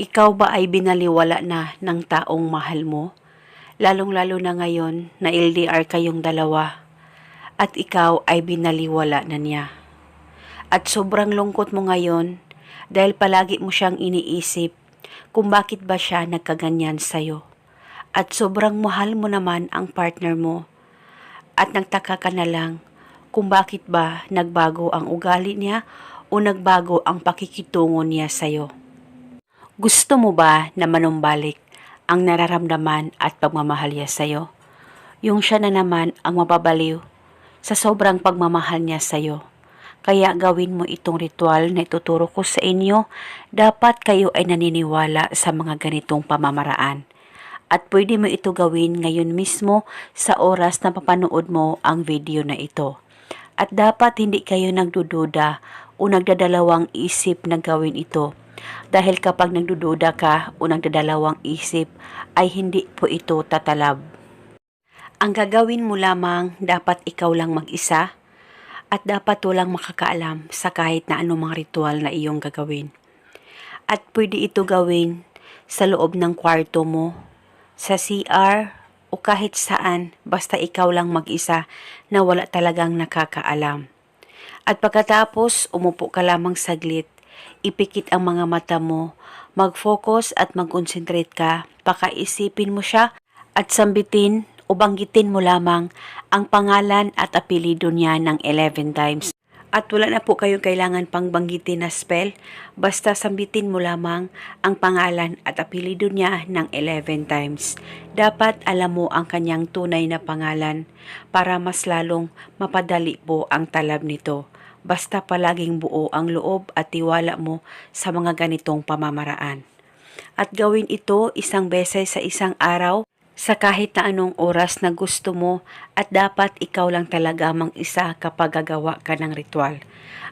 Ikaw ba ay binaliwala na ng taong mahal mo? Lalong-lalo na ngayon na LDR kayong dalawa at ikaw ay binaliwala na niya. At sobrang lungkot mo ngayon dahil palagi mo siyang iniisip kung bakit ba siya nagkaganyan sa'yo. At sobrang mahal mo naman ang partner mo at nagtaka ka na lang kung bakit ba nagbago ang ugali niya o nagbago ang pakikitungo niya sa'yo. Gusto mo ba na manumbalik ang nararamdaman at pagmamahal niya sa'yo? Yung siya na naman ang mababaliw sa sobrang pagmamahal niya sa'yo. Kaya gawin mo itong ritual na ituturo ko sa inyo. Dapat kayo ay naniniwala sa mga ganitong pamamaraan. At pwede mo ito gawin ngayon mismo sa oras na papanood mo ang video na ito. At dapat hindi kayo nagdududa o nagdadalawang isip na gawin ito. Dahil kapag nagdududa ka o nagdadalawang isip ay hindi po ito tatalab. Ang gagawin mo lamang dapat ikaw lang mag-isa at dapat walang makakaalam sa kahit na anumang ritual na iyong gagawin. At pwede ito gawin sa loob ng kwarto mo, sa CR o kahit saan basta ikaw lang mag-isa na wala talagang nakakaalam. At pagkatapos umupo ka lamang saglit, ipikit ang mga mata mo, mag-focus at mag-concentrate ka, pakaisipin mo siya at sambitin o banggitin mo lamang ang pangalan at apelido niya ng 11 times. At wala na po kayong kailangan pang banggitin na spell, basta sambitin mo lamang ang pangalan at apelido niya ng 11 times. Dapat alam mo ang kanyang tunay na pangalan para mas lalong mapadali po ang talab nito. Basta palaging buo ang loob at tiwala mo sa mga ganitong pamamaraan. At gawin ito isang beses sa isang araw sa kahit na anong oras na gusto mo at dapat ikaw lang talaga mang isa kapag gagawa ka ng ritual.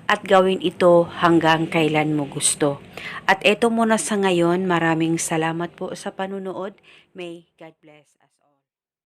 At gawin ito hanggang kailan mo gusto. At eto muna sa ngayon, maraming salamat po sa panunood. May God bless us.